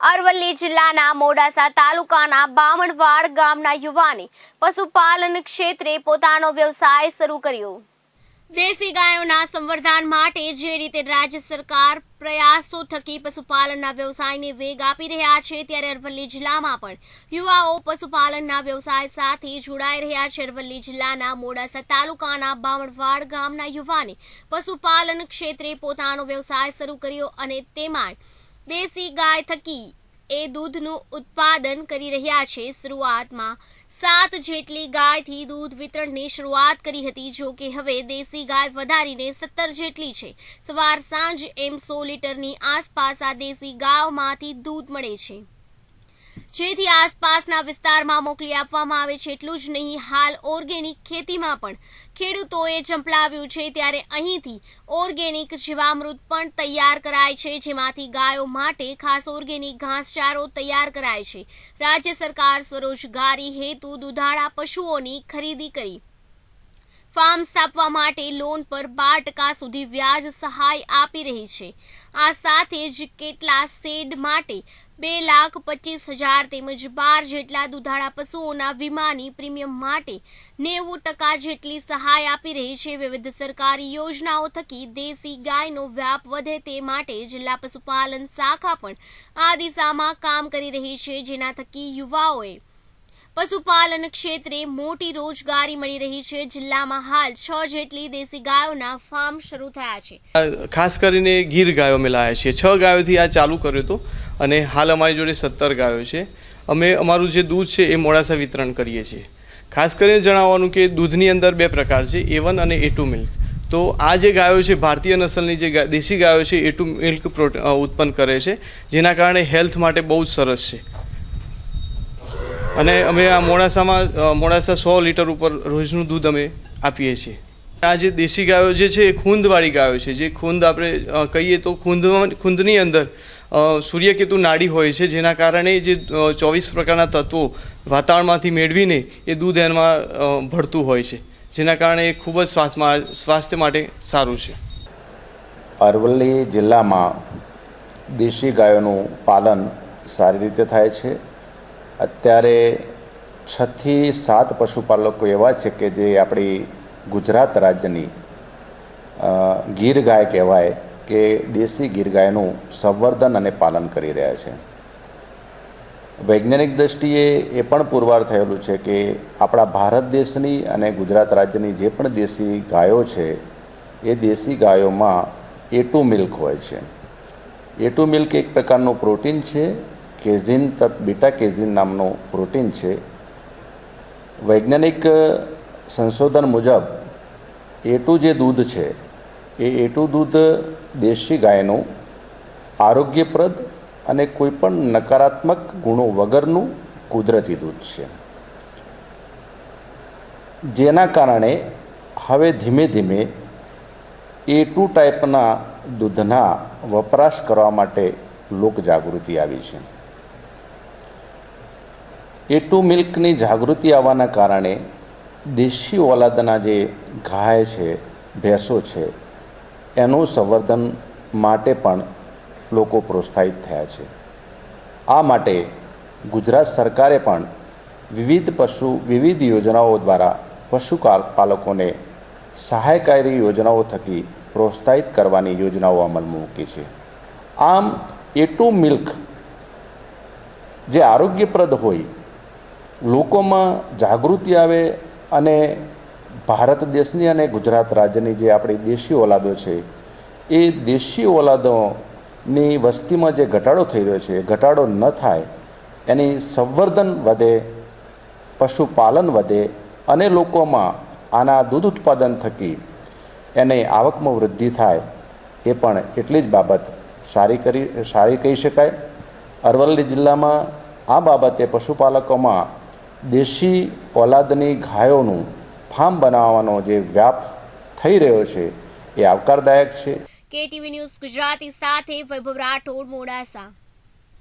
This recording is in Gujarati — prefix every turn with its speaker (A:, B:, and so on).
A: અરવલ્લી જિલ્લાના મોડાસા તાલુકાના બામણવાડ ગામના યુવાને પશુપાલન ક્ષેત્રે પોતાનો વ્યવસાય શરૂ કર્યો. દેશી ગાયોના સંવર્ધન માટે જે રીતે રાજ્ય સરકાર પ્રયાસો થકી પશુપાલનના વ્યવસાયને વેગ આપી રહ્યા છે, ત્યારે અરવલ્લી જિલ્લામાં પણ યુવાઓ પશુપાલનના વ્યવસાય સાથે જોડાઈ રહ્યા છે. અરવલ્લી જિલ્લાના મોડાસા તાલુકાના બામણવાડ ગામના યુવાને પશુપાલન ક્ષેત્રે પોતાનો વ્યવસાય શરૂ કર્યો અને તેમાં દેશી ગાય થકી એ દૂધનું ઉત્પાદન કરી રહ્યા છે. શરૂઆતમાં સાત જેટલી ગાયથી દૂધ વિતરણની શરૂઆત કરી હતી. જો કે હવે દેશી ગાય વધારીને સત્તર જેટલી છે. સવાર સાંજ એમ સો લીટરની આસપાસ આ દેશી ગાયોમાંથી દૂધ મળે છે. જેથી આસપાસના વિસ્તારમાં મોકલી આપવામાં આવે છે એટલું જ નહીં. હાલ ઓર્ગેનિક ખેતીમાં પણ ખેડૂતોએ ઝંપલાવ્યું છે. ત્યારે અહીંથી ઓર્ગેનિક જીવામૃત પણ તૈયાર કરાય છે, જેમાંથી ગાયો માટે ખાસ ઓર્ગેનિક ઘાસચારો તૈયાર કરાય છે. રાજ્ય સરકાર સ્વરોજગારી હેતુ દુધાળા પશુઓની ખરીદી કરી. ફાર્મ સ્થાપવા માટે લોન પર બાર ટકા સુધી વ્યાજ સહાય આપી રહી છે. આ સાથે જ કેટલા શેડ માટે બે લાખ પચીસ હજાર તેમજ બાર જેટલા દુધાળા પશુઓના વીમાની પ્રીમિયમ માટે નેવું ટકા જેટલી સહાય આપી રહી છે. વિવિધ સરકારી યોજનાઓ થકી દેશી ગાયનો વ્યાપ વધે તે માટે જિલ્લા પશુપાલન શાખા પણ આ દિશામાં કામ કરી રહી છે. જેના થકી યુવાઓએ પશુપાલન ક્ષેત્રે મોટી રોજગારી મળી રહી છે. જિલ્લામાં હાલ છ જેટલી દેશી ગાયોના ફાર્મ શરૂ થયા છે.
B: ખાસ કરીને ગીર ગાયો અમે લાવ્યા છીએ. છ ગાયોથી આ ચાલુ કર્યું હતું અને હાલ અમારી જોડે સત્તર ગાયો છે. અમે અમારું જે દૂધ છે એ મોડાસા વિતરણ કરીએ છીએ. ખાસ કરીને જણાવવાનું કે દૂધની અંદર બે પ્રકાર છે એ વન અને એ ટુ મિલ્ક તો આ જે ગાયો છે, ભારતીય નસલની જે દેશી ગાયો છે, એ ટુ મિલ્ક ઉત્પન્ન કરે છે, જેના કારણે હેલ્થ માટે બહુ જ સરસ છે. અને અમે આ મોડાસામાં મોડાસા સો લીટર ઉપર રોજનું દૂધ અમે આપીએ છીએ. આ જે દેશી ગાયો જે છે, એ ખૂંદવાળી ગાયો છે. જે ખૂંદ આપણે કહીએ તો ખૂંદમાં, ખૂંદની અંદર સૂર્યકેતુ નાડી હોય છે, જેના કારણે જે ચોવીસ પ્રકારના તત્વો વાતાવરણમાંથી મેળવીને એ દૂધ એમાં ભળતું હોય છે. જેના કારણે એ ખૂબ જ શ્વાસમાં સ્વાસ્થ્ય માટે સારું છે.
C: અરવલ્લી જિલ્લામાં દેશી ગાયોનું પાલન સારી રીતે થાય છે. અત્યારે છથી સાત પશુપાલકો એવા છે કે જે આપણી ગુજરાત રાજ્યની ગીર ગાય કહેવાય કે દેશી ગીર ગાયનું સંવર્ધન અને પાલન કરી રહ્યા છે. વૈજ્ઞાનિક દ્રષ્ટિએ એ પણ પુરવાર થયેલું છે કે આપણા ભારત દેશની અને ગુજરાત રાજ્યની જે પણ દેશી ગાયો છે, એ દેશી ગાયોમાં એટુ મિલ્ક હોય છે. એટુ મિલ્ક એક પ્રકારનું પ્રોટીન છે કેઝિન તત બીટા કેઝિન નામનું પ્રોટીન છે. વૈજ્ઞાનિક સંશોધન મુજબ એટું જે દૂધ છે, એ એટું દૂધ દેશી ગાયનું આરોગ્યપ્રદ અને કોઈપણ નકારાત્મક ગુણો વગરનું કુદરતી દૂધ છે. જેના કારણે હવે ધીમે ધીમે એ ટુ ટાઈપના દૂધના વપરાશ કરવા માટે લોકજાગૃતિ આવી છે. એ ટુ મિલ્કની જાગૃતિ આવવાના કારણે દેશી ઓલાદના જે ગાય છે, ભેંસો છે, એનું સંવર્ધન માટે પણ લોકો પ્રોત્સાહિત થયા છે. આ માટે ગુજરાત સરકારે પણ વિવિધ પશુ, વિવિધ યોજનાઓ દ્વારા પશુ પાલકોને સહાયકારી યોજનાઓ થકી પ્રોત્સાહિત કરવાની યોજનાઓ અમલમાં મૂકી છે. આમ એ ટુ મિલ્ક જે આરોગ્યપ્રદ હોય લોકોમાં જાગૃતિ આવે અને ભારત દેશની અને ગુજરાત રાજ્યની જે આપણી દેશી ઓલાદો છે, એ દેશી ઓલાદોની વસ્તીમાં જે ઘટાડો થઈ રહ્યો છે, ઘટાડો ન થાય, એની સંવર્ધન વધે, પશુપાલન વધે અને લોકોમાં આના દૂધ ઉત્પાદન થકી એને આવકમાં વૃદ્ધિ થાય, એ પણ એટલી જ બાબત સારી કરી, સારી કહી શકાય. અરવલ્લી જિલ્લામાં આ બાબતે પશુપાલકોમાં દેશી ઓલાદની ગાયોનું ફાર્મ બનાવવાનો જે વ્યાપ થઈ રહ્યો છે, એ આવકારદાયક છે.
A: કેટીવી ન્યૂઝ ગુજરાતી સાથે વૈભવ રાઠોડ, મોડાસા.